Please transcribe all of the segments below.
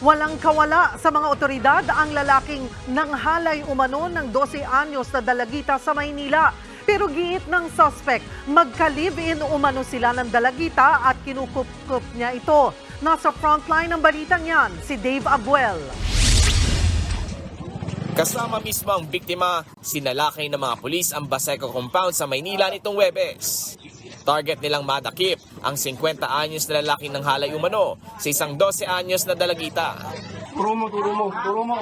Walang kawala sa mga otoridad ang lalaking nanghalay umano ng 12 anyos na dalagita sa Maynila. Pero giit ng suspect, magka-live-in umano sila ng dalagita at kinukup-kup niya ito. Nasa frontline ng balitang yan, si Dave Abuel. Kasama mismo ang biktima, sinalakay ng mga pulis ang Baseco compound sa Maynila nitong Webes. Target nilang madakip ang 50 anyos na lalaki ng halay umano sa isang 12 anyos na dalagita. Turo mo, turo mo, turo mo.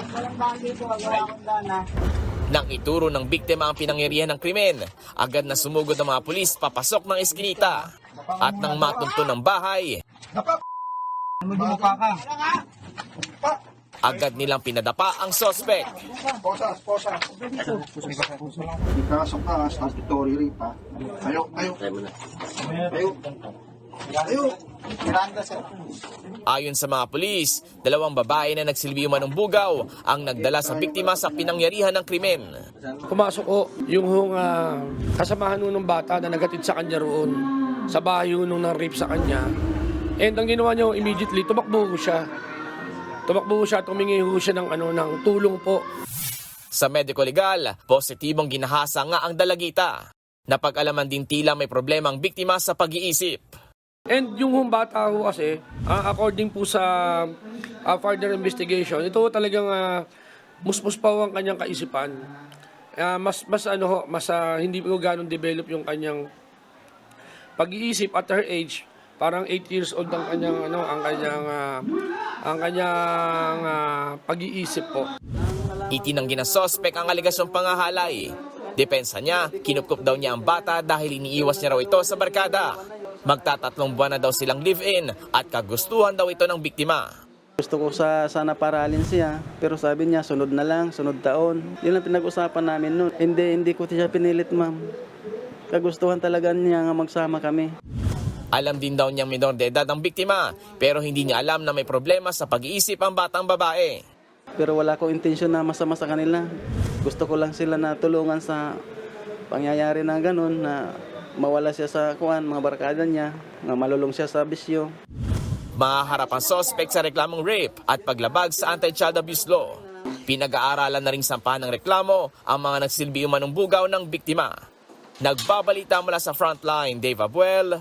Nang ituro ng biktima ang pinangyarihan ng krimen, agad na sumugod ang mga pulis papasok ng eskinita. At nang matunto ng bahay, Ano mukha ka? Agad nilang pinadapa ang sospek. Posas, posas. Ipasok ka, statutory rape ha. Tayo, tayo. Tayo. Tayo. Miranda, sir. Ayon sa mga pulis, dalawang babae na nagsilbi man ng bugaw ang nagdala sa biktima sa pinangyarihan ng krimen. Pumasok ko yung hong, ah, kasamahan ng bata na nagatid sa kanya roon sa bahay nung nang-rape sa kanya. And ang ginawa niya immediately, tumakbo siya. Tumakbo siya, tumingi ho siya ng, ano, ng tulong po. Sa medico legal, positibong ginahasa nga ang dalagita. Napag-alaman din tila may problema ang biktima sa pag-iisip. And yung hong bata ho kasi, ah, according po sa ah, further investigation, ito talagang ah, musmus pa ang kanyang kaisipan. Ah, mas mas ano ho, mas ah, hindi po ganun develop yung kanyang pag-iisip at her age. Parang 8 years old ang kanyang ano, ang kanyang ah, ang kanyang ah, pag-iisip po. Itinanggi ng sospek ang aligasyong pangahalay. Depensa niya, kinupkup daw niya ang bata dahil iniiwas niya raw ito sa barkada. Magtatatlong buwan na daw silang live-in at kagustuhan daw ito ng biktima. Gusto ko sa sana paralin siya, pero sabi niya sunod na lang, sunod taon. Yun ang pinag-usapan namin noon. Hindi, hindi ko siya pinilit, ma'am. Kagustuhan talaga niya nga magsama kami. Alam din daw niyang minor de edad ang biktima pero hindi niya alam na may problema sa pag-iisip ang batang babae. Pero wala ko intensyon na masama sa kanila. Gusto ko lang sila na tulungan sa pangyayari na ganun, na mawala siya sa kuan, mga barkada niya, na malulong siya sa bisyo. Mahaharap ang sospek sa reklamong rape at paglabag sa anti-child abuse law. Pinag-aaralan na rin sampahan ng reklamo ang mga nagsilbi umanong bugaw ng biktima. Nagbabalita mula sa frontline, Dave Abuel,